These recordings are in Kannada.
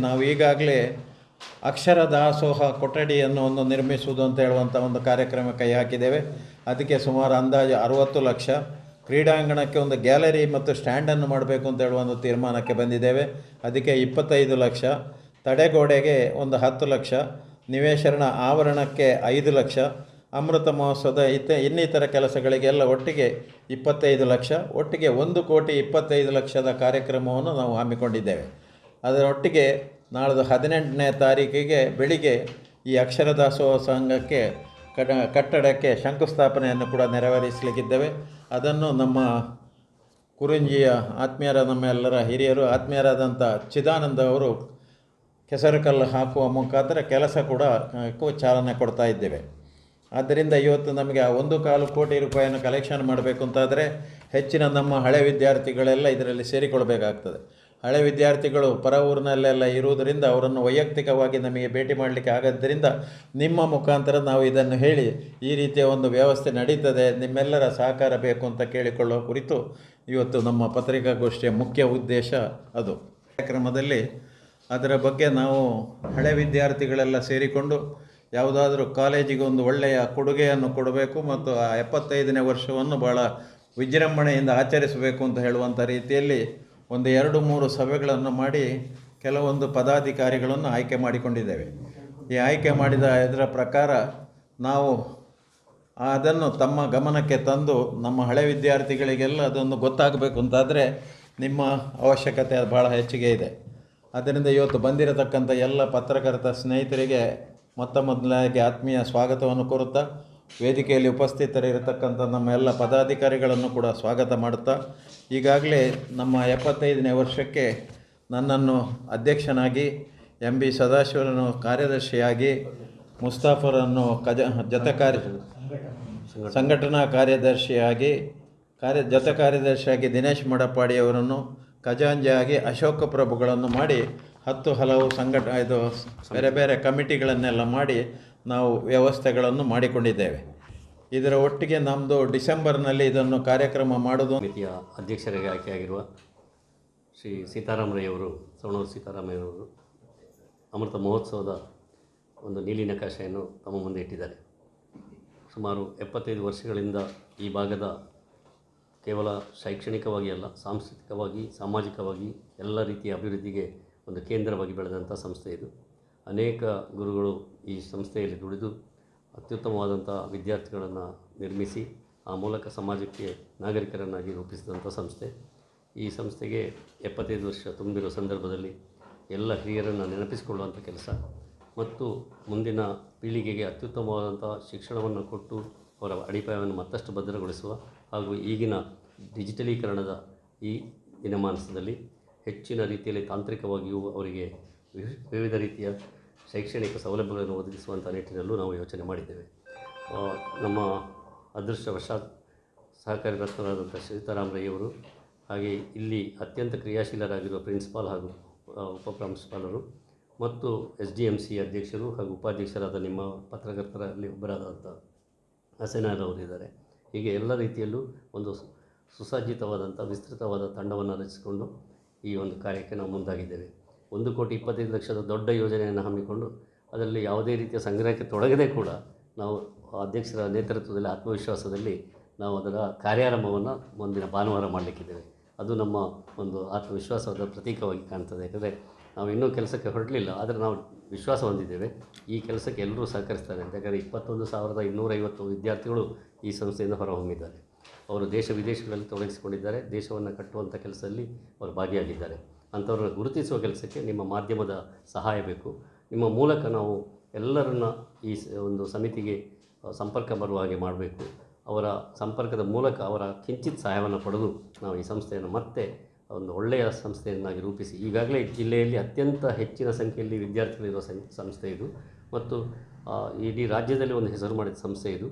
ನಾವು ಈಗಾಗಲೇ ಅಕ್ಷರ ದಾಸೋಹ ಕೊಠಡಿಯನ್ನು ಒಂದು ನಿರ್ಮಿಸುವುದು ಅಂತ ಹೇಳುವಂಥ ಒಂದು ಕಾರ್ಯಕ್ರಮ ಕೈ ಹಾಕಿದ್ದೇವೆ. ಅದಕ್ಕೆ ಸುಮಾರು ಅಂದಾಜು ಅರುವತ್ತು ಲಕ್ಷ. ಕ್ರೀಡಾಂಗಣಕ್ಕೆ ಒಂದು ಗ್ಯಾಲರಿ ಮತ್ತು ಸ್ಟ್ಯಾಂಡನ್ನು ಮಾಡಬೇಕು ಅಂತ ಹೇಳುವ ಒಂದು ತೀರ್ಮಾನಕ್ಕೆ ಬಂದಿದ್ದೇವೆ. ಅದಕ್ಕೆ ಇಪ್ಪತ್ತೈದು ಲಕ್ಷ. ತಡೆಗೋಡೆಗೆ ಒಂದು ಹತ್ತು ಲಕ್ಷ. ನಿವೇಶನ ಆವರಣಕ್ಕೆ ಐದು ಲಕ್ಷ. ಅಮೃತ ಮಹೋತ್ಸವದ ಇತ ಇನ್ನಿತರ ಕೆಲಸಗಳಿಗೆಲ್ಲ ಒಟ್ಟಿಗೆ ಇಪ್ಪತ್ತೈದು ಲಕ್ಷ. ಒಟ್ಟಿಗೆ ಒಂದು ಕೋಟಿ ಇಪ್ಪತ್ತೈದು ಲಕ್ಷದ ಕಾರ್ಯಕ್ರಮವನ್ನು ನಾವು ಹಮ್ಮಿಕೊಂಡಿದ್ದೇವೆ. ಅದರೊಟ್ಟಿಗೆ ನಾಳೆದು ಹದಿನೆಂಟನೇ ತಾರೀಕಿಗೆ ಬೆಳಿಗ್ಗೆ ಈ ಅಕ್ಷರ ದಾಸೋಹ ಸಂಘಕ್ಕೆ ಕಟ್ಟಡಕ್ಕೆ ಶಂಕುಸ್ಥಾಪನೆಯನ್ನು ಕೂಡ ನೆರವೇರಿಸಲಿಕ್ಕಿದ್ದೇವೆ. ಅದನ್ನು ನಮ್ಮ ಕುರುಂಜಿಯ ಆತ್ಮೀಯರ ನಮ್ಮೆಲ್ಲರ ಹಿರಿಯರು, ಆತ್ಮೀಯರಾದಂಥ ಚಿದಾನಂದ ಅವರು ಕೆಸರುಕಲ್ಲು ಹಾಕುವ ಮುಖಾಂತರ ಕೆಲಸ ಕೂಡ ಚಾಲನೆ ಕೊಡ್ತಾ ಇದ್ದೇವೆ. ಆದ್ದರಿಂದ ಇವತ್ತು ನಮಗೆ ಆ ಒಂದು ಕಾಲು ಕೋಟಿ ರೂಪಾಯಿಯನ್ನು ಕಲೆಕ್ಷನ್ ಮಾಡಬೇಕು ಅಂತಾದರೆ ಹೆಚ್ಚಿನ ನಮ್ಮ ಹಳೆ ವಿದ್ಯಾರ್ಥಿಗಳೆಲ್ಲ ಇದರಲ್ಲಿ ಸೇರಿಕೊಳ್ಬೇಕಾಗ್ತದೆ. ಹಳೆ ವಿದ್ಯಾರ್ಥಿಗಳು ಪರ ಊರಿನಲ್ಲೆಲ್ಲ ಇರುವುದರಿಂದ ಅವರನ್ನು ವೈಯಕ್ತಿಕವಾಗಿ ನಮಗೆ ಭೇಟಿ ಮಾಡಲಿಕ್ಕೆ ಆಗದ್ದರಿಂದ ನಿಮ್ಮ ಮುಖಾಂತರ ನಾವು ಇದನ್ನು ಹೇಳಿ ಈ ರೀತಿಯ ಒಂದು ವ್ಯವಸ್ಥೆ ನಡೀತದೆ, ನಿಮ್ಮೆಲ್ಲರ ಸಹಕಾರ ಬೇಕು ಅಂತ ಕೇಳಿಕೊಳ್ಳುವ ಕುರಿತು ಇವತ್ತು ನಮ್ಮ ಪತ್ರಿಕಾಗೋಷ್ಠಿಯ ಮುಖ್ಯ ಉದ್ದೇಶ ಅದು. ಕಾರ್ಯಕ್ರಮದಲ್ಲಿ ಅದರ ಬಗ್ಗೆ ನಾವು ಹಳೆ ವಿದ್ಯಾರ್ಥಿಗಳೆಲ್ಲ ಸೇರಿಕೊಂಡು ಯಾವುದಾದರೂ ಕಾಲೇಜಿಗೆ ಒಂದು ಒಳ್ಳೆಯ ಕೊಡುಗೆಯನ್ನು ಕೊಡಬೇಕು ಮತ್ತು ಆ ಎಪ್ಪತ್ತೈದನೇ ವರ್ಷವನ್ನು ಭಾಳ ವಿಜೃಂಭಣೆಯಿಂದ ಆಚರಿಸಬೇಕು ಅಂತ ಹೇಳುವಂಥ ರೀತಿಯಲ್ಲಿ ಒಂದು ಎರಡು ಮೂರು ಸಭೆಗಳನ್ನು ಮಾಡಿ ಕೆಲವೊಂದು ಪದಾಧಿಕಾರಿಗಳನ್ನು ಆಯ್ಕೆ ಮಾಡಿಕೊಂಡಿದ್ದೇವೆ. ಈ ಆಯ್ಕೆ ಮಾಡಿದ ಇದರ ಪ್ರಕಾರ ನಾವು ಅದನ್ನು ತಮ್ಮ ಗಮನಕ್ಕೆ ತಂದು ನಮ್ಮ ಹಳೆ ವಿದ್ಯಾರ್ಥಿಗಳಿಗೆಲ್ಲ ಅದೊಂದು ಗೊತ್ತಾಗಬೇಕು ಅಂತಾದರೆ ನಿಮ್ಮ ಅವಶ್ಯಕತೆ ಭಾಳ ಹೆಚ್ಚಿಗೆ ಇದೆ. ಆದ್ದರಿಂದ ಇವತ್ತು ಬಂದಿರತಕ್ಕಂಥ ಎಲ್ಲ ಪತ್ರಕರ್ತ ಸ್ನೇಹಿತರಿಗೆ ಮೊತ್ತ ಮೊದಲಾಗಿ ಆತ್ಮೀಯ ಸ್ವಾಗತವನ್ನು ಕೋರುತ್ತಾ ವೇದಿಕೆಯಲ್ಲಿ ಉಪಸ್ಥಿತರಿರತಕ್ಕಂಥ ನಮ್ಮ ಎಲ್ಲ ಪದಾಧಿಕಾರಿಗಳನ್ನು ಕೂಡ ಸ್ವಾಗತ ಮಾಡುತ್ತಾ, ಈಗಾಗಲೇ ನಮ್ಮ ಎಪ್ಪತ್ತೈದನೇ ವರ್ಷಕ್ಕೆ ನನ್ನನ್ನು ಅಧ್ಯಕ್ಷನಾಗಿ ಎಂ ಬಿ ಸದಾಶಿವರನ್ನು ಕಾರ್ಯದರ್ಶಿಯಾಗಿ ಮುಸ್ತಾಫರನ್ನು ಕಜ ಜತೆ ಕಾರ್ಯ ಸಂಘಟನಾ ಕಾರ್ಯದರ್ಶಿಯಾಗಿ, ಕಾರ್ಯ ಜೊತೆ ಕಾರ್ಯದರ್ಶಿಯಾಗಿ ದಿನೇಶ್ ಮಡಪಾಡಿಯವರನ್ನು ಖಜಾಂಜಿಯಾಗಿ ಅಶೋಕ ಪ್ರಭುಗಳನ್ನು ಮಾಡಿ ಹತ್ತು ಹಲವು ಸಂಘಟ, ಇದು ಬೇರೆ ಬೇರೆ ಕಮಿಟಿಗಳನ್ನೆಲ್ಲ ಮಾಡಿ ನಾವು ವ್ಯವಸ್ಥೆಗಳನ್ನು ಮಾಡಿಕೊಂಡಿದ್ದೇವೆ. ಇದರ ಒಟ್ಟಿಗೆ ನಮ್ಮದು ಡಿಸೆಂಬರ್ನಲ್ಲಿ ಇದನ್ನು ಕಾರ್ಯಕ್ರಮ ಮಾಡೋದು ಸಮಿತಿಯ ಅಧ್ಯಕ್ಷರಿಗೆ ಆಯ್ಕೆಯಾಗಿರುವ ಶ್ರೀ ಸೀತಾರಾಮರಯ್ಯವರು ಸವಣೂರು ಸೀತಾರಾಮಯ್ಯವರು ಅಮೃತ ಮಹೋತ್ಸವದ ಒಂದು ನೀಲಿ ನಕಾಶೆಯನ್ನು ತಮ್ಮ ಮುಂದೆ ಇಟ್ಟಿದ್ದಾರೆ. ಸುಮಾರು ಎಪ್ಪತ್ತೈದು ವರ್ಷಗಳಿಂದ ಈ ಭಾಗದ ಕೇವಲ ಶೈಕ್ಷಣಿಕವಾಗಿ ಅಲ್ಲ, ಸಾಂಸ್ಕೃತಿಕವಾಗಿ, ಸಾಮಾಜಿಕವಾಗಿ ಎಲ್ಲ ರೀತಿಯ ಅಭಿವೃದ್ಧಿಗೆ ಒಂದು ಕೇಂದ್ರವಾಗಿ ಬೆಳೆದಂಥ ಸಂಸ್ಥೆ ಇದು. ಅನೇಕ ಗುರುಗಳು ಈ ಸಂಸ್ಥೆಯಲ್ಲಿ ದುಡಿದು ಅತ್ಯುತ್ತಮವಾದಂಥ ವಿದ್ಯಾರ್ಥಿಗಳನ್ನು ನಿರ್ಮಿಸಿ ಆ ಮೂಲಕ ಸಮಾಜಕ್ಕೆ ನಾಗರಿಕರನ್ನಾಗಿ ರೂಪಿಸಿದಂಥ ಸಂಸ್ಥೆ. ಈ ಸಂಸ್ಥೆಗೆ ಎಪ್ಪತ್ತೈದು ವರ್ಷ ತುಂಬಿರುವ ಸಂದರ್ಭದಲ್ಲಿ ಎಲ್ಲ ಹಿರಿಯರನ್ನು ನೆನಪಿಸಿಕೊಳ್ಳುವಂಥ ಕೆಲಸ. ಮತ್ತು ಮುಂದಿನ ಪೀಳಿಗೆಗೆ ಅತ್ಯುತ್ತಮವಾದಂಥ ಶಿಕ್ಷಣವನ್ನು ಕೊಟ್ಟು ಅವರ ಅಡಿಪಾಯವನ್ನು ಮತ್ತಷ್ಟು ಭದ್ರಗೊಳಿಸುವ ಹಾಗೂ ಈಗಿನ ಡಿಜಿಟಲೀಕರಣದ ಈ ದಿನಮಾನಸದಲ್ಲಿ ಹೆಚ್ಚಿನ ರೀತಿಯಲ್ಲಿ ತಾಂತ್ರಿಕವಾಗಿಯೂ ಅವರಿಗೆ ವಿವಿ- ವಿವಿಧ ರೀತಿಯ ಶೈಕ್ಷಣಿಕ ಸೌಲಭ್ಯಗಳನ್ನು ಒದಗಿಸುವಂಥ ನಿಟ್ಟಿನಲ್ಲೂ ನಾವು ಯೋಚನೆ ಮಾಡಿದ್ದೇವೆ. ನಮ್ಮ ಅದೃಷ್ಟವಶಾತ್ ಸಹಕಾರಿ ರತ್ನರಾದಂಥ ಸೀತಾರಾಮರಯ್ಯವರು ಹಾಗೆ ಇಲ್ಲಿ ಅತ್ಯಂತ ಕ್ರಿಯಾಶೀಲರಾಗಿರುವ ಪ್ರಿನ್ಸಿಪಾಲ್ ಹಾಗೂ ಉಪ ಪ್ರಾಂಶುಪಾಲರು ಮತ್ತು ಎಸ್ ಡಿ ಎಂ ಸಿ ಅಧ್ಯಕ್ಷರು ಹಾಗೂ ಉಪಾಧ್ಯಕ್ಷರಾದ ನಿಮ್ಮ ಪತ್ರಕರ್ತರಲ್ಲಿ ಒಬ್ಬರಾದಂಥ ಹಸನಾರ್ ಅವರಿದ್ದಾರೆ ಹೀಗೆ ಎಲ್ಲ ರೀತಿಯಲ್ಲೂ ಒಂದು ಸುಸಜ್ಜಿತವಾದಂಥ ವಿಸ್ತೃತವಾದ ತಂಡವನ್ನು ರಚಿಸಿಕೊಂಡು ಈ ಒಂದು ಕಾರ್ಯಕ್ಕೆ ನಾವು ಮುಂದಾಗಿದ್ದೇವೆ. ಒಂದು ಕೋಟಿ ಇಪ್ಪತ್ತೈದು ಲಕ್ಷದ ದೊಡ್ಡ ಯೋಜನೆಯನ್ನು ಹಮ್ಮಿಕೊಂಡು ಅದರಲ್ಲಿ ಯಾವುದೇ ರೀತಿಯ ಸಂಗ್ರಹಕ್ಕೆ ತೊಡಗದೆ ಕೂಡ ನಾವು ಅಧ್ಯಕ್ಷರ ನೇತೃತ್ವದಲ್ಲಿ ಆತ್ಮವಿಶ್ವಾಸದಲ್ಲಿ ನಾವು ಅದರ ಕಾರ್ಯಾರಂಭವನ್ನು ಮುಂದಿನ ಭಾನುವಾರ ಮಾಡಲಿಕ್ಕಿದ್ದೇವೆ. ಅದು ನಮ್ಮ ಒಂದು ಆತ್ಮವಿಶ್ವಾಸದ ಪ್ರತೀಕವಾಗಿ ಕಾಣ್ತದೆ. ಯಾಕಂದರೆ ನಾವು ಇನ್ನೂ ಕೆಲಸಕ್ಕೆ ಹೊರಡಲಿಲ್ಲ, ಆದರೆ ನಾವು ವಿಶ್ವಾಸ ಹೊಂದಿದ್ದೇವೆ. ಈ ಕೆಲಸಕ್ಕೆ ಎಲ್ಲರೂ ಸಹಕರಿಸ್ತಾರೆ. ಅಂತ ಯಾಕಂದರೆ ಇಪ್ಪತ್ತೊಂದು ಸಾವಿರದ ಇನ್ನೂರೈವತ್ತು ವಿದ್ಯಾರ್ಥಿಗಳು ಈ ಸಂಸ್ಥೆಯಿಂದ ಹೊರಹೊಮ್ಮಿದ್ದಾರೆ. ಅವರು ದೇಶ ವಿದೇಶಗಳಲ್ಲಿ ತೊಡಗಿಸಿಕೊಂಡಿದ್ದಾರೆ. ದೇಶವನ್ನು ಕಟ್ಟುವಂಥ ಕೆಲಸದಲ್ಲಿ ಅವರು ಭಾಗಿಯಾಗಿದ್ದಾರೆ. ಅಂಥವ್ರನ್ನ ಗುರುತಿಸುವ ಕೆಲಸಕ್ಕೆ ನಿಮ್ಮ ಮಾಧ್ಯಮದ ಸಹಾಯ ಬೇಕು. ನಿಮ್ಮ ಮೂಲಕ ನಾವು ಎಲ್ಲರನ್ನ ಈ ಒಂದು ಸಮಿತಿಗೆ ಸಂಪರ್ಕ ಬರುವ ಹಾಗೆ ಮಾಡಬೇಕು. ಅವರ ಸಂಪರ್ಕದ ಮೂಲಕ ಅವರ ಕಿಂಚಿತ್ ಸಹಾಯವನ್ನು ಪಡೆದು ನಾವು ಈ ಸಂಸ್ಥೆಯನ್ನು ಮತ್ತೆ ಒಂದು ಒಳ್ಳೆಯ ಸಂಸ್ಥೆಯನ್ನಾಗಿ ರೂಪಿಸಿ. ಈಗಾಗಲೇ ಜಿಲ್ಲೆಯಲ್ಲಿ ಅತ್ಯಂತ ಹೆಚ್ಚಿನ ಸಂಖ್ಯೆಯಲ್ಲಿ ವಿದ್ಯಾರ್ಥಿಗಳಿರುವ ಸಂಸ್ಥೆ ಇದು. ಮತ್ತು ಇಡೀ ರಾಜ್ಯದಲ್ಲಿ ಒಂದು ಹೆಸರು ಮಾಡಿದ ಸಂಸ್ಥೆ ಇದು.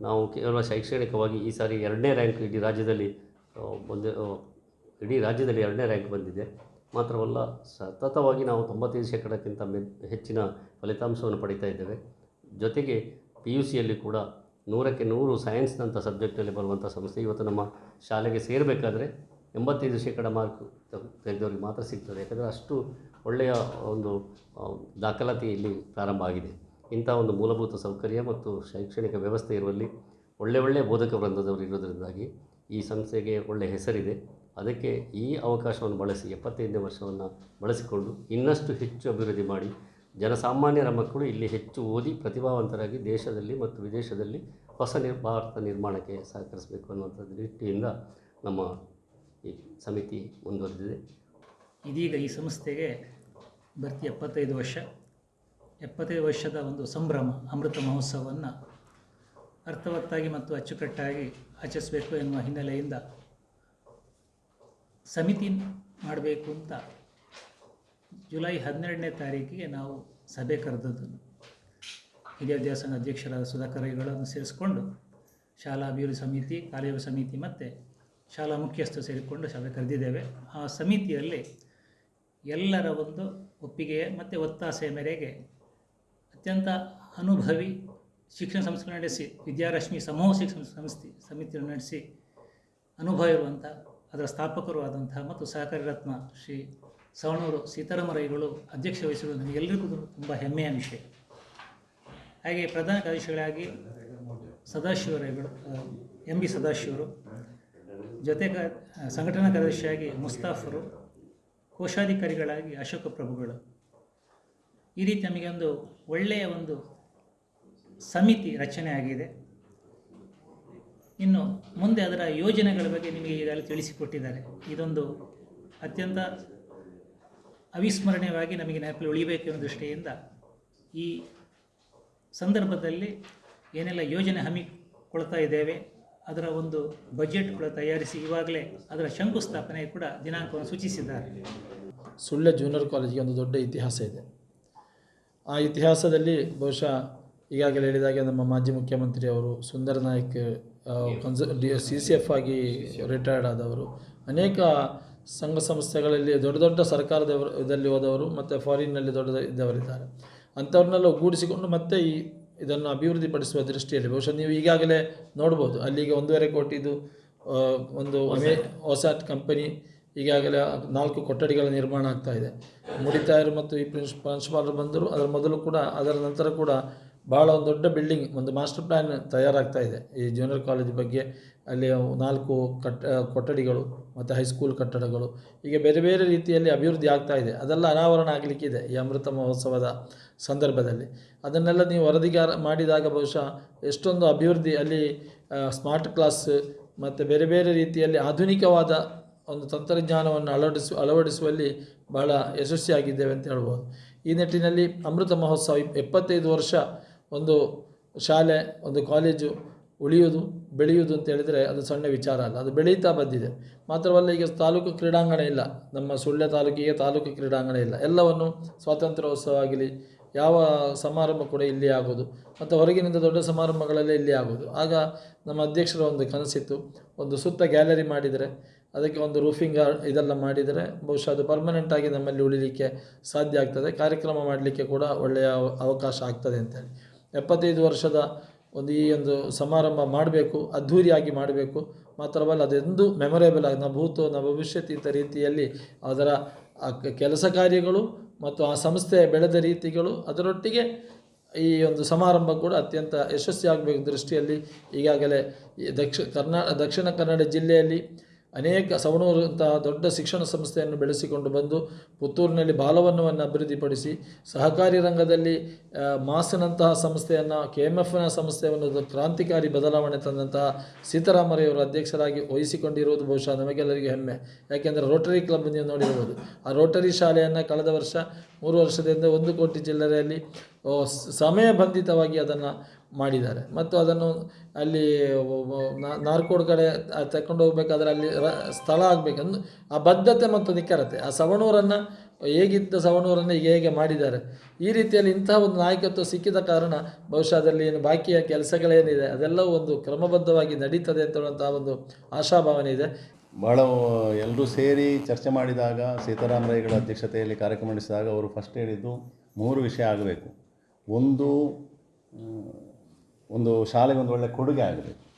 ನಾವು ಕೇವಲ ಶೈಕ್ಷಣಿಕವಾಗಿ ಈ ಸಾರಿ ಎರಡನೇ ರ್ಯಾಂಕ್ ಇಡೀ ರಾಜ್ಯದಲ್ಲಿ ಒಂದು ಇಡೀ ರಾಜ್ಯದಲ್ಲಿ ಎರಡನೇ ರ್ಯಾಂಕ್ ಬಂದಿದೆ. ಮಾತ್ರವಲ್ಲ, ಸತತವಾಗಿ ನಾವು ತೊಂಬತ್ತೈದು ಶೇಕಡಕ್ಕಿಂತ ಮೆ, ಹೆಚ್ಚಿನ ಫಲಿತಾಂಶವನ್ನು ಪಡಿತಾ ಇದ್ದೇವೆ. ಜೊತೆಗೆ ಪಿ ಯು ಸಿಯಲ್ಲಿ ಕೂಡ ನೂರಕ್ಕೆ ನೂರು ಸೈನ್ಸ್ನಂಥ ಸಬ್ಜೆಕ್ಟಲ್ಲಿ ಬರುವಂಥ ಸಂಸ್ಥೆ ಇವತ್ತು ನಮ್ಮ ಶಾಲೆಗೆ ಸೇರಬೇಕಾದ್ರೆ ಎಂಬತ್ತೈದು ಶೇಕಡ ಮಾರ್ಕ್ ತೆಗೆದವ್ರಿಗೆ ಮಾತ್ರ ಸಿಗ್ತದೆ. ಯಾಕಂದರೆ ಅಷ್ಟು ಒಳ್ಳೆಯ ಒಂದು ದಾಖಲಾತಿ ಇಲ್ಲಿ ಪ್ರಾರಂಭ ಆಗಿದೆ. ಇಂಥ ಒಂದು ಮೂಲಭೂತ ಸೌಕರ್ಯ ಮತ್ತು ಶೈಕ್ಷಣಿಕ ವ್ಯವಸ್ಥೆ ಇರುವಲ್ಲಿ ಒಳ್ಳೆ ಒಳ್ಳೆಯ ಬೋಧಕ ವೃಂದದವರು ಇರೋದರಿಂದಾಗಿ ಈ ಸಂಸ್ಥೆಗೆ ಒಳ್ಳೆಯ ಹೆಸರಿದೆ. ಅದಕ್ಕೆ ಈ ಅವಕಾಶವನ್ನು ಬಳಸಿ ಎಪ್ಪತ್ತೈದನೇ ವರ್ಷವನ್ನು ಬಳಸಿಕೊಂಡು ಇನ್ನಷ್ಟು ಹೆಚ್ಚು ಅಭಿವೃದ್ಧಿ ಮಾಡಿ ಜನಸಾಮಾನ್ಯರ ಮಕ್ಕಳು ಇಲ್ಲಿ ಹೆಚ್ಚು ಓದಿ ಪ್ರತಿಭಾವಂತರಾಗಿ ದೇಶದಲ್ಲಿ ಮತ್ತು ವಿದೇಶದಲ್ಲಿ ಹೊಸ ನಿರ್, ಭಾರತ ನಿರ್ಮಾಣಕ್ಕೆ ಸಹಕರಿಸಬೇಕು ಅನ್ನುವಂಥ ದೃಷ್ಟಿಯಿಂದ ನಮ್ಮ ಈ ಸಮಿತಿ ಮುಂದುವರೆದಿದೆ. ಇದೀಗ ಈ ಸಂಸ್ಥೆಗೆ ಬರ್ತಿ ಎಪ್ಪತ್ತೈದು ವರ್ಷ. ಎಪ್ಪತ್ತೈದು ವರ್ಷದ ಒಂದು ಸಂಭ್ರಮ, ಅಮೃತ ಮಹೋತ್ಸವವನ್ನು ಅರ್ಥವತ್ತಾಗಿ ಮತ್ತು ಅಚ್ಚುಕಟ್ಟಾಗಿ ಆಚರಿಸಬೇಕು ಎನ್ನುವ ಹಿನ್ನೆಲೆಯಿಂದ ಸಮಿತಿ ಮಾಡಬೇಕು ಅಂತ ಜುಲೈ ಹನ್ನೆರಡನೇ ತಾರೀಕಿಗೆ ನಾವು ಸಭೆ ಕರೆದದ್ದು. ಹಿರಿಯ ದೇವಸ್ಥಾನ ಅಧ್ಯಕ್ಷರಾದ ಸುಧಾಕರ್ ರೈಗಳನ್ನು ಸೇರಿಸಿಕೊಂಡು ಶಾಲಾ ಅಭಿವೃದ್ಧಿ ಸಮಿತಿ, ಕಾಲೇಜು ಸಮಿತಿ ಮತ್ತು ಶಾಲಾ ಮುಖ್ಯಸ್ಥರು ಸೇರಿಕೊಂಡು ಸಭೆ ಕರೆದಿದ್ದೇವೆ. ಆ ಸಮಿತಿಯಲ್ಲಿ ಎಲ್ಲರ ಒಂದು ಒಪ್ಪಿಗೆ ಮತ್ತು ಒತ್ತಾಸೆಯ ಮೇರೆಗೆ ಅತ್ಯಂತ ಅನುಭವಿ ಶಿಕ್ಷಣ ಸಂಸ್ಥೆ ನಡೆಸಿ ವಿದ್ಯಾರಶ್ಮಿ ಸಮೂಹ ಶಿಕ್ಷಣ ಸಂಸ್ಥೆ ಸಮಿತಿಯನ್ನು ನಡೆಸಿ ಅನುಭವ ಇರುವಂಥ ಅದರ ಸ್ಥಾಪಕರು ಆದಂತಹ ಮತ್ತು ಸಹಕಾರಿ ರತ್ನ ಶ್ರೀ ಸವಣೂರು ಸೀತಾರಾಮರೈಗಳು ಅಧ್ಯಕ್ಷ ವಹಿಸಿರುವುದು ನಮಗೆಲ್ಲರಿಗೂ ತುಂಬ ಹೆಮ್ಮೆಯ ವಿಷಯ. ಹಾಗೆ ಪ್ರಧಾನ ಕಾರ್ಯದರ್ಶಿಗಳಾಗಿ ಸದಾಶಿವರೈಗಳು ಎಂ ಬಿ ಸದಾಶಿವರು, ಜೊತೆ ಸಂಘಟನಾ ಕಾರ್ಯದರ್ಶಿಯಾಗಿ ಮುಸ್ತಾಫರು, ಕೋಶಾಧಿಕಾರಿಗಳಾಗಿ ಅಶೋಕ ಪ್ರಭುಗಳು. ಈ ರೀತಿ ನಮಗೆ ಒಂದು ಒಳ್ಳೆಯ ಒಂದು ಸಮಿತಿ ರಚನೆ ಆಗಿದೆ. ಇನ್ನು ಮುಂದೆ ಅದರ ಯೋಜನೆಗಳ ಬಗ್ಗೆ ನಿಮಗೆ ಈಗಾಗಲೇ ತಿಳಿಸಿಕೊಟ್ಟಿದ್ದಾರೆ. ಇದೊಂದು ಅತ್ಯಂತ ಅವಿಸ್ಮರಣೀಯವಾಗಿ ನಮಗೆ ನೆನಪಲ್ಲಿ ಉಳಿಬೇಕು ಅನ್ನೋ ದೃಷ್ಟಿಯಿಂದ ಈ ಸಂದರ್ಭದಲ್ಲಿ ಏನೆಲ್ಲ ಯೋಜನೆ ಹಮ್ಮಿಕೊಳ್ತಾ ಇದ್ದೇವೆ, ಅದರ ಒಂದು ಬಜೆಟ್ ಕೂಡ ತಯಾರಿಸಿ ಇವಾಗಲೇ ಅದರ ಶಂಕುಸ್ಥಾಪನೆ ಕೂಡ ದಿನಾಂಕವನ್ನು ಸೂಚಿಸಿದ್ದಾರೆ. ಸುಳ್ಯ ಜೂನಿಯರ್ ಕಾಲೇಜಿಗೆ ಒಂದು ದೊಡ್ಡ ಇತಿಹಾಸ ಇದೆ. ಆ ಇತಿಹಾಸದಲ್ಲಿ ಬಹುಶಃ ಈಗಾಗಲೇ ಹೇಳಿದಾಗೆ ನಮ್ಮ ಮಾಜಿ ಮುಖ್ಯಮಂತ್ರಿ ಅವರು ನಾಯ್ಕ ನಾಯ್ಕ್ ಕನ್ಸ ಡಿ ಸಿ ಸಿ ಎಫ್ ಆಗಿ. ರಿಟೈರ್ಡ್ ಆದವರು. ಅನೇಕ ಸಂಘ ಸಂಸ್ಥೆಗಳಲ್ಲಿ ದೊಡ್ಡ ದೊಡ್ಡ ಸರ್ಕಾರದ ಇದರಲ್ಲಿ ಹೋದವರು ಮತ್ತು ಫಾರಿನ್ನಲ್ಲಿ ದೊಡ್ಡ ಇದ್ದವರಿದ್ದಾರೆ. ಅಂಥವ್ರನ್ನೆಲ್ಲ ಒಗ್ಗೂಡಿಸಿಕೊಂಡು ಮತ್ತೆ ಈ ಇದನ್ನು ಅಭಿವೃದ್ಧಿಪಡಿಸುವ ದೃಷ್ಟಿಯಲ್ಲಿ ಬಹುಶಃ ನೀವು ಈಗಾಗಲೇ ನೋಡ್ಬೋದು. ಅಲ್ಲಿಗೆ ಒಂದೂವರೆ ಕೋಟಿದು ಒಂದು ಅಮೇ ಹೊಸಾಟ್ ಕಂಪನಿ ಈಗಾಗಲೇ ನಾಲ್ಕು ಕೊಠಡಿಗಳ ನಿರ್ಮಾಣ ಆಗ್ತಾ ಇದೆ. ಮುಡಿತಾಯರು ಮತ್ತು ಈ ಪ್ರಿನ್ಸ್ ಪ್ರಾಂಶುಪಾಲರು ಬಂದರು. ಅದರ ಮೊದಲು ಕೂಡ ಅದರ ನಂತರ ಕೂಡ ಭಾಳ ಒಂದು ದೊಡ್ಡ ಬಿಲ್ಡಿಂಗ್ ಒಂದು ಮಾಸ್ಟರ್ ಪ್ಲ್ಯಾನ್ ತಯಾರಾಗ್ತಾ ಇದೆ. ಈ ಜೂನಿಯರ್ ಕಾಲೇಜ್ ಬಗ್ಗೆ ಅಲ್ಲಿ ನಾಲ್ಕು ಕಟ್ಟ ಕೊಠಡಿಗಳು ಮತ್ತು ಹೈಸ್ಕೂಲ್ ಕಟ್ಟಡಗಳು. ಹೀಗೆ ಬೇರೆ ಬೇರೆ ರೀತಿಯಲ್ಲಿ ಅಭಿವೃದ್ಧಿ ಆಗ್ತಾ ಇದೆ. ಅದೆಲ್ಲ ಅನಾವರಣ ಆಗಲಿಕ್ಕಿದೆ ಈ ಅಮೃತ ಮಹೋತ್ಸವದ ಸಂದರ್ಭದಲ್ಲಿ. ಅದನ್ನೆಲ್ಲ ನೀವು ವರದಿಗಾರ ಮಾಡಿದಾಗ ಬಹುಶಃ ಎಷ್ಟೊಂದು ಅಭಿವೃದ್ಧಿ ಅಲ್ಲಿ ಸ್ಮಾರ್ಟ್ ಕ್ಲಾಸ್ ಮತ್ತು ಬೇರೆ ಬೇರೆ ರೀತಿಯಲ್ಲಿ ಆಧುನಿಕವಾದ ಒಂದು ತಂತ್ರಜ್ಞಾನವನ್ನು ಅಳವಡಿಸು, ಅಳವಡಿಸುವಲ್ಲಿ ಬಹಳ ಯಶಸ್ವಿಯಾಗಿದ್ದೇವೆ ಅಂತ ಹೇಳ್ಬೋದು. ಈ ನಿಟ್ಟಿನಲ್ಲಿ ಅಮೃತ ಮಹೋತ್ಸವ ಎಪ್ಪತ್ತೈದು ವರ್ಷ ಒಂದು ಶಾಲೆ, ಒಂದು ಕಾಲೇಜು ಉಳಿಯುವುದು ಬೆಳೆಯುವುದು ಅಂತ ಹೇಳಿದರೆ ಅದು ಸಣ್ಣ ವಿಚಾರ ಅಲ್ಲ. ಅದು ಬೆಳೀತಾ ಬಂದಿದೆ. ಮಾತ್ರವಲ್ಲ ಈಗ ತಾಲೂಕು ಕ್ರೀಡಾಂಗಣ ಇಲ್ಲ. ನಮ್ಮ ಸುಳ್ಯ ತಾಲೂಕಿಗೆ ತಾಲೂಕು ಕ್ರೀಡಾಂಗಣ ಇಲ್ಲ. ಎಲ್ಲವನ್ನು ಸ್ವಾತಂತ್ರ್ಯೋತ್ಸವ ಆಗಲಿ, ಯಾವ ಸಮಾರಂಭ ಕೂಡ ಇಲ್ಲಿ ಆಗೋದು. ಮತ್ತು ಹೊರಗಿನಿಂದ ದೊಡ್ಡ ಸಮಾರಂಭಗಳಲ್ಲೇ ಇಲ್ಲಿ ಆಗೋದು. ಆಗ ನಮ್ಮ ಅಧ್ಯಕ್ಷರ ಒಂದು ಕನಸಿತ್ತು. ಒಂದು ಸುತ್ತ ಗ್ಯಾಲರಿ ಮಾಡಿದರೆ, ಅದಕ್ಕೆ ಒಂದು ರೂಫಿಂಗ್ ಇದೆಲ್ಲ ಮಾಡಿದರೆ ಬಹುಶಃ ಅದು ಪರ್ಮನೆಂಟಾಗಿ ನಮ್ಮಲ್ಲಿ ಉಳಿಲಿಕ್ಕೆ ಸಾಧ್ಯ ಆಗ್ತದೆ. ಕಾರ್ಯಕ್ರಮ ಮಾಡಲಿಕ್ಕೆ ಕೂಡ ಒಳ್ಳೆಯ ಅವ- ಅವಕಾಶ ಆಗ್ತದೆ ಅಂತೇಳಿ ಎಪ್ಪತ್ತೈದು ವರ್ಷದ ಒಂದು ಈ ಒಂದು ಸಮಾರಂಭ ಮಾಡಬೇಕು, ಅದ್ಧೂರಿಯಾಗಿ ಮಾಡಬೇಕು. ಮಾತ್ರವಲ್ಲ, ಅದೆಂದು ಮೆಮೊರೇಬಲ್ ಆಗಿ, ನಮ್ಮ ಭೂತು, ನಮ್ಮ ಭವಿಷ್ಯತ್ ಇಂಥ ರೀತಿಯಲ್ಲಿ ಅದರ ಕೆಲಸ ಕಾರ್ಯಗಳು ಮತ್ತು ಆ ಸಂಸ್ಥೆ ಬೆಳೆದ ರೀತಿಗಳು ಅದರೊಟ್ಟಿಗೆ ಈ ಒಂದು ಸಮಾರಂಭ ಕೂಡ ಅತ್ಯಂತ ಯಶಸ್ವಿಯಾಗಬೇಕು ದೃಷ್ಟಿಯಲ್ಲಿ. ಈಗಾಗಲೇ ಈ ದಕ್ಷ, ಕರ್ನಾ, ದಕ್ಷಿಣ ಕನ್ನಡ ಜಿಲ್ಲೆಯಲ್ಲಿ ಅನೇಕ ಸವಣೂರು ಅಂತಹ ದೊಡ್ಡ ಶಿಕ್ಷಣ ಸಂಸ್ಥೆಯನ್ನು ಬೆಳೆಸಿಕೊಂಡು ಬಂದು ಪುತ್ತೂರಿನಲ್ಲಿ ಬಾಲವನ್ನವನ್ನು ಅಭಿವೃದ್ಧಿಪಡಿಸಿ ಸಹಕಾರಿ ರಂಗದಲ್ಲಿ ಮಾಸಿನಂತಹ ಸಂಸ್ಥೆಯನ್ನು ಕೆ ಎಂ ಎಫ್ನ ಸಂಸ್ಥೆಯನ್ನು ಕ್ರಾಂತಿಕಾರಿ ಬದಲಾವಣೆ ತಂದಂತಹ ಸೀತಾರಾಮಯ್ಯವರು ಅಧ್ಯಕ್ಷರಾಗಿ ವಹಿಸಿಕೊಂಡಿರುವುದು ಬಹುಶಃ ನಮಗೆಲ್ಲರಿಗೂ ಹೆಮ್ಮೆ. ಯಾಕೆಂದರೆ ರೋಟರಿ ಕ್ಲಬ್ ನೀವು ನೋಡಿರ್ಬೋದು. ಆ ರೋಟರಿ ಶಾಲೆಯನ್ನು ಕಳೆದ ವರ್ಷ ಮೂರು ವರ್ಷದಿಂದ ಒಂದು ಕೋಟಿ ಚಿಲ್ಲರೆಯಲ್ಲಿ ಸಮಯ ಬಂಧಿತವಾಗಿ ಸಮಯಬಂಧಿತವಾಗಿ ಅದನ್ನು ಮಾಡಿದ್ದಾರೆ. ಮತ್ತು ಅದನ್ನು ಅಲ್ಲಿ ನಾರ್ಕೋಡ್ ಕಡೆ ತಗೊಂಡು ಹೋಗ್ಬೇಕಾದ್ರೆ ಅಲ್ಲಿ ರ, ಸ್ಥಳ ಆಗಬೇಕಂದು ಆ ಬದ್ಧತೆ ಮತ್ತು ನಿಖರತೆ, ಆ ಸವಣೂರನ್ನು, ಹೇಗಿದ್ದ ಸವಣೂರನ್ನು ಈಗ ಹೇಗೆ ಮಾಡಿದ್ದಾರೆ. ಈ ರೀತಿಯಲ್ಲಿ ಇಂತಹ ಒಂದು ನಾಯಕತ್ವ ಸಿಕ್ಕಿದ ಕಾರಣ ಬಹುಶಃ ಅದರಲ್ಲಿ ಏನು ಬಾಕಿಯ ಕೆಲಸಗಳೇನಿದೆ, ಅದೆಲ್ಲವೂ ಒಂದು ಕ್ರಮಬದ್ಧವಾಗಿ ನಡೀತದೆ ಅಂತ ಒಂದು ಆಶಾಭಾವನೆ ಇದೆ. ಭಾಳ ಎಲ್ಲರೂ ಸೇರಿ ಚರ್ಚೆ ಮಾಡಿದಾಗ ಸೀತಾರಾಮರಾಯಗಳ ಅಧ್ಯಕ್ಷತೆಯಲ್ಲಿ ಕಾರ್ಯಕ್ರಮ ನಡೆಸಿದಾಗ ಅವರು ಫಸ್ಟ್ ಹೇಳಿದ್ದು ಮೂರು ವಿಷಯ ಆಗಬೇಕು. ಒಂದು ಒಂದು ಶಾಲೆಗೆ ಒಂದು ಒಳ್ಳೆಯ ಕೊಡುಗೆ ಆಗಬೇಕು.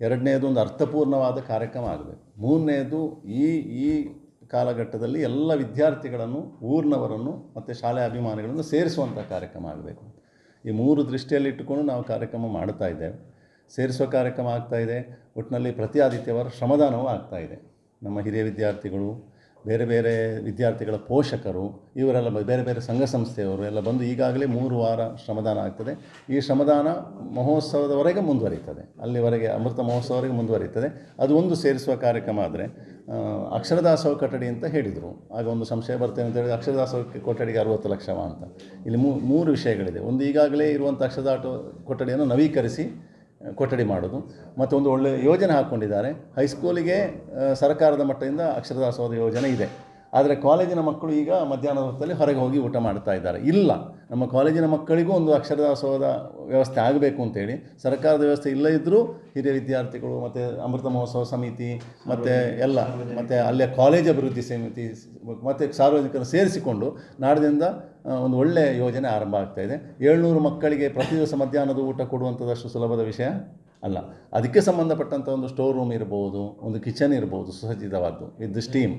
ಎರಡನೇದು ಒಂದು ಅರ್ಥಪೂರ್ಣವಾದ ಕಾರ್ಯಕ್ರಮ ಆಗಬೇಕು. ಮೂರನೇದು ಈ ಈ ಕಾಲಘಟ್ಟದಲ್ಲಿ ಎಲ್ಲ ವಿದ್ಯಾರ್ಥಿಗಳನ್ನು, ಊರಿನವರನ್ನು ಮತ್ತು ಶಾಲೆ ಅಭಿಮಾನಿಗಳನ್ನು ಸೇರಿಸುವಂಥ ಕಾರ್ಯಕ್ರಮ ಆಗಬೇಕು. ಈ ಮೂರು ದೃಷ್ಟಿಯಲ್ಲಿ ಇಟ್ಟುಕೊಂಡು ನಾವು ಕಾರ್ಯಕ್ರಮ ಮಾಡ್ತಾ ಇದ್ದೇವೆ. ಸೇರಿಸುವ ಕಾರ್ಯಕ್ರಮ ಆಗ್ತಾ ಇದೆ. ಒಟ್ಟಿನಲ್ಲಿ ಪ್ರತಿ ಆದಿತ್ಯವಾರ ಶ್ರಮದಾನವೂ ಇದೆ. ನಮ್ಮ ಹಿರಿಯ ವಿದ್ಯಾರ್ಥಿಗಳು ಬೇರೆ ಬೇರೆ ವಿದ್ಯಾರ್ಥಿಗಳ ಪೋಷಕರು, ಇವರೆಲ್ಲ ಬೇರೆ ಬೇರೆ ಸಂಘ ಸಂಸ್ಥೆಯವರು ಎಲ್ಲ ಬಂದು ಈಗಾಗಲೇ ಮೂರು ವಾರ ಶ್ರಮದಾನ ಆಗ್ತದೆ. ಈ ಶ್ರಮದಾನ ಮಹೋತ್ಸವದವರೆಗೆ ಮುಂದುವರಿತದೆ. ಅಲ್ಲಿವರೆಗೆ ಅಮೃತ ಮಹೋತ್ಸವವರೆಗೆ ಮುಂದುವರಿತದೆ. ಅದು ಒಂದು ಸೇರಿಸುವ ಕಾರ್ಯಕ್ರಮ ಆದರೆ ಅಕ್ಷರದಾಸೋ ಕೊಠಡಿ ಅಂತ ಹೇಳಿದರು. ಆಗ ಒಂದು ಸಂಶಯ ಬರ್ತೇನೆ ಅಂತ ಹೇಳಿದರೆ ಅಕ್ಷರದಾಸವ ಕೊಠಡಿಗೆ ಅರುವತ್ತು ಲಕ್ಷವ ಅಂತ. ಇಲ್ಲಿ ಮೂರು ವಿಷಯಗಳಿದೆ. ಒಂದು ಈಗಾಗಲೇ ಇರುವಂಥ ಅಕ್ಷರದಾಟ ಕೊಠಡಿಯನ್ನು ನವೀಕರಿಸಿ ಕೊಠಡಿ ಮಾಡೋದು. ಮತ್ತು ಒಂದು ಒಳ್ಳೆಯ ಯೋಜನೆ ಹಾಕ್ಕೊಂಡಿದ್ದಾರೆ ಹೈಸ್ಕೂಲಿಗೆ ಸರ್ಕಾರದ ಮಟ್ಟದಿಂದ ಅಕ್ಷರದಾಸೋದ ಯೋಜನೆ ಇದೆ. ಆದರೆ ಕಾಲೇಜಿನ ಮಕ್ಕಳು ಈಗ ಮಧ್ಯಾಹ್ನದ ಹೊತ್ತಲ್ಲಿ ಹೊರಗೆ ಹೋಗಿ ಊಟ ಮಾಡ್ತಾ ಇದ್ದಾರೆ. ಇಲ್ಲ ನಮ್ಮ ಕಾಲೇಜಿನ ಮಕ್ಕಳಿಗೂ ಒಂದು ಅಕ್ಷರದಾಸೋದ ವ್ಯವಸ್ಥೆ ಆಗಬೇಕು ಅಂತೇಳಿ. ಸರ್ಕಾರದ ವ್ಯವಸ್ಥೆ ಇಲ್ಲ ಇದ್ದರೂ ಹಿರಿಯ ವಿದ್ಯಾರ್ಥಿಗಳು ಮತ್ತು ಅಮೃತ ಮಹೋತ್ಸವ ಸಮಿತಿ ಮತ್ತು ಎಲ್ಲ ಮತ್ತು ಅಲ್ಲೇ ಕಾಲೇಜ್ ಅಭಿವೃದ್ಧಿ ಸಮಿತಿ ಮತ್ತು ಸಾರ್ವಜನಿಕರು ಸೇರಿಸಿಕೊಂಡು ನಾಡಿನಿಂದ ಆ, ಒಂದು ಒಳ್ಳೆಯ ಯೋಜನೆ ಆರಂಭ ಆಗ್ತಾ ಇದೆ. ಏಳ್ನೂರು ಮಕ್ಕಳಿಗೆ ಪ್ರತಿ ದಿವಸ ಮಧ್ಯಾಹ್ನದ ಊಟ ಕೊಡುವಂಥದ್ದಷ್ಟು ಸುಲಭದ ವಿಷಯ ಅಲ್ಲ. ಅದಕ್ಕೆ ಸಂಬಂಧಪಟ್ಟಂಥ ಒಂದು ಸ್ಟೋರ್ ರೂಮ್ ಇರ್ಬೋದು, ಒಂದು ಕಿಚನ್ ಇರ್ಬೋದು, ಸುಸಜ್ಜಿತವಾದ್ದು. ವಿತ್ ಸ್ಟೀಮ್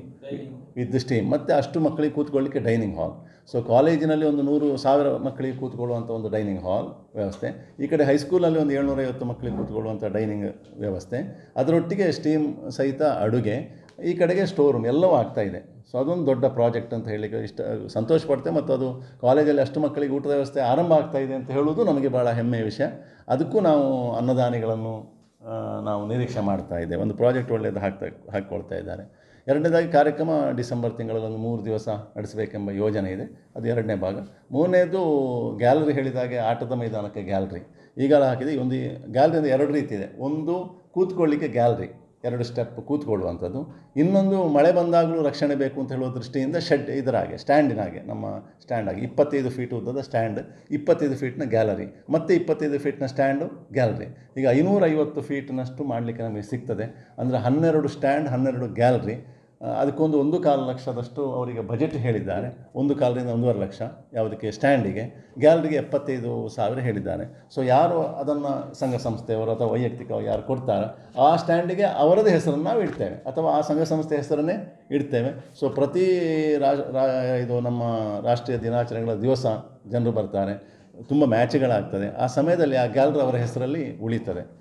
ವಿತ್ ಸ್ಟೀಮ್ ಮತ್ತು ಅಷ್ಟು ಮಕ್ಕಳಿಗೆ ಕೂತ್ಕೊಳ್ಳಿಕ್ಕೆ ಡೈನಿಂಗ್ ಹಾಲ್ ಸೊ ಕಾಲೇಜಿನಲ್ಲಿ ಒಂದು ನೂರು ಸಾವಿರ ಮಕ್ಕಳಿಗೆ ಕೂತ್ಕೊಳ್ಳುವಂಥ ಒಂದು ಡೈನಿಂಗ್ ಹಾಲ್ ವ್ಯವಸ್ಥೆ. ಈ ಕಡೆ ಹೈಸ್ಕೂಲಲ್ಲಿ ಒಂದು ಏಳ್ನೂರೈವತ್ತು ಮಕ್ಕಳಿಗೆ ಕೂತ್ಕೊಳ್ಳುವಂಥ ಡೈನಿಂಗ್ ವ್ಯವಸ್ಥೆ. ಅದರೊಟ್ಟಿಗೆ ಸ್ಟೀಮ್ ಸಹಿತ ಅಡುಗೆ. ಈ ಕಡೆಗೆ ಸ್ಟೋರ್ ರೂಮ್ ಎಲ್ಲವೂ ಇದೆ. ಸೊ ಅದೊಂದು ದೊಡ್ಡ ಪ್ರಾಜೆಕ್ಟ್ ಅಂತ ಹೇಳಿ ಇಷ್ಟ, ಸಂತೋಷ ಪಡ್ತೆ ಮತ್ತು ಅದು ಕಾಲೇಜಲ್ಲಿ ಅಷ್ಟು ಮಕ್ಕಳಿಗೆ ಊಟದ ವ್ಯವಸ್ಥೆ ಆರಂಭ ಆಗ್ತಾ ಇದೆ ಅಂತ ಹೇಳುವುದು ನಮಗೆ ಭಾಳ ಹೆಮ್ಮೆಯ ವಿಷಯ. ಅದಕ್ಕೂ ನಾವು ಅನ್ನದಾನಿಗಳನ್ನು ನಾವು ನಿರೀಕ್ಷೆ ಮಾಡ್ತಾ ಇದ್ದೇವೆ. ಒಂದು ಪ್ರಾಜೆಕ್ಟ್ ಒಳ್ಳೆಯದು ಹಾಕ್ತಾ, ಹಾಕ್ಕೊಳ್ತಾ ಇದ್ದಾರೆ. ಎರಡನೇದಾಗಿ ಕಾರ್ಯಕ್ರಮ ಡಿಸೆಂಬರ್ ತಿಂಗಳಲ್ಲಿ ಒಂದು ಮೂರು ದಿವಸ ನಡೆಸಬೇಕೆಂಬ ಯೋಜನೆ ಇದೆ. ಅದು ಎರಡನೇ ಭಾಗ. ಮೂರನೇದು ಗ್ಯಾಲರಿ ಹೇಳಿದಾಗೆ ಆಟದ ಮೈದಾನಕ್ಕೆ ಗ್ಯಾಲರಿ ಈಗಲ ಹಾಕಿದೆ. ಒಂದು ಗ್ಯಾಲರಿಯಿಂದ ಎರಡು ರೀತಿ ಇದೆ. ಒಂದು ಕೂತ್ಕೊಳ್ಳಿಕ್ಕೆ ಗ್ಯಾಲರಿ ಎರಡು ಸ್ಟೆಪ್ ಕೂತ್ಕೊಳ್ಳುವಂಥದ್ದು. ಇನ್ನೊಂದು ಮಳೆ ಬಂದಾಗಲೂ ರಕ್ಷಣೆ ಬೇಕು ಅಂತ ಹೇಳುವ ದೃಷ್ಟಿಯಿಂದ ಶೆಡ್ ಇದರ ಹಾಗೆ ಸ್ಟ್ಯಾಂಡಿನ ಹಾಗೆ ನಮ್ಮ ಸ್ಟ್ಯಾಂಡ್ ಆಗಿ ಇಪ್ಪತ್ತೈದು ಫೀಟ್ ಉದ್ದದ ಸ್ಟ್ಯಾಂಡ್, ಇಪ್ಪತ್ತೈದು ಫೀಟ್ನ ಗ್ಯಾಲರಿ. ಮತ್ತು ಇಪ್ಪತ್ತೈದು ಫೀಟ್ನ ಸ್ಟ್ಯಾಂಡು ಗ್ಯಾಲರಿ. ಈಗ ಐನೂರೈವತ್ತು ಫೀಟ್ನಷ್ಟು ಮಾಡಲಿಕ್ಕೆ ನಮಗೆ ಸಿಗ್ತದೆ. ಅಂದರೆ ಹನ್ನೆರಡು ಸ್ಟ್ಯಾಂಡ್, ಹನ್ನೆರಡು ಗ್ಯಾಲರಿ. ಅದಕ್ಕೊಂದು ಒಂದು ಕಾಲು ಲಕ್ಷದಷ್ಟು ಅವರಿಗೆ ಬಜೆಟ್ ಹೇಳಿದ್ದಾರೆ. ಒಂದು ಕಾಲದಿಂದ ಒಂದೂವರೆ ಲಕ್ಷ ಯಾವುದಕ್ಕೆ ಸ್ಟ್ಯಾಂಡಿಗೆ ಗ್ಯಾಲರಿಗೆ ಎಪ್ಪತ್ತೈದು ಸಾವಿರ ಹೇಳಿದ್ದಾರೆ. ಸೊ ಯಾರು ಅದನ್ನು ಸಂಘ ಸಂಸ್ಥೆಯವರು ಅಥವಾ ವೈಯಕ್ತಿಕವಾಗಿ ಯಾರು ಕೊಡ್ತಾರೆ ಆ ಸ್ಟ್ಯಾಂಡಿಗೆ ಅವರದೇ ಹೆಸರನ್ನು ನಾವು ಇಡ್ತೇವೆ. ಅಥವಾ ಆ ಸಂಘ ಸಂಸ್ಥೆ ಹೆಸರನ್ನೇ ಇಡ್ತೇವೆ. ಸೊ ಪ್ರತಿ ರಾ- ಇದು ನಮ್ಮ ರಾಷ್ಟ್ರೀಯ ದಿನಾಚರಣೆಗಳ ದಿವಸ ಜನರು ಬರ್ತಾರೆ. ತುಂಬ ಮ್ಯಾಚ್ಗಳಾಗ್ತದೆ ಆ ಸಮಯದಲ್ಲಿ ಆ ಗ್ಯಾಲರಿ ಅವರ ಹೆಸರಲ್ಲಿ ಉಳಿತದೆ.